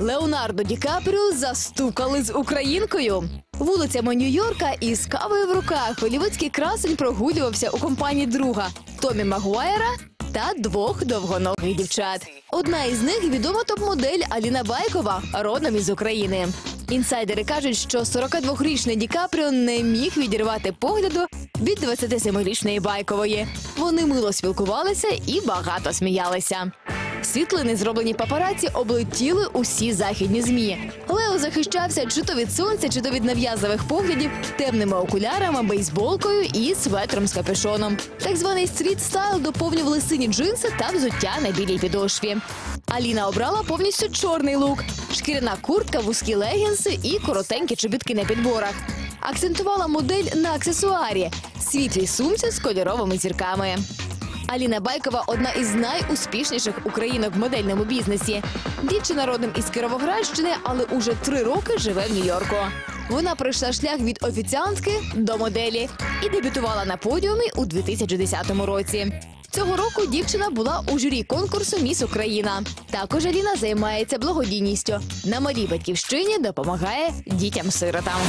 Леонардо Ді Капріо застукали з українкою. Вулицями Нью-Йорка із кавою в руках голівудський красень прогулювався у компанії друга Томі Магуайра та двох довгоногих дівчат. Одна із них відома топ-модель Аліна Байкова, родом із України. Інсайдери кажуть, що 42-річний Ді Капріо не міг відірвати погляду від 27-річної Байкової. Вони мило спілкувалися і багато сміялися. Світлини, зроблені папараці, облетіли усі західні змі. Лео захищався чи то від сонця, чи то від нав'язливих поглядів темними окулярами, бейсболкою і светром з капюшоном. Так званий стріт стайл доповнювали сині джинси та взуття на білій підошві. Аліна обрала повністю чорний лук, шкіряна куртка, вузькі легінси і коротенькі чобітки на підборах. Акцентувала модель на аксесуарі світлій сумці з кольоровими зірками. Аліна Байкова одна із найуспішніших українок в модельному бізнесі. Дівчина родом із Кировоградщини, але уже три роки живе в Нью-Йорку. Вона пройшла шлях від офіціантки до моделі і дебютувала на подіумі у 2010 році. Цього року дівчина була у журі конкурсу Міс Україна. Також Аліна займається благодійністю. На малій батьківщині допомагає дітям-сиротам.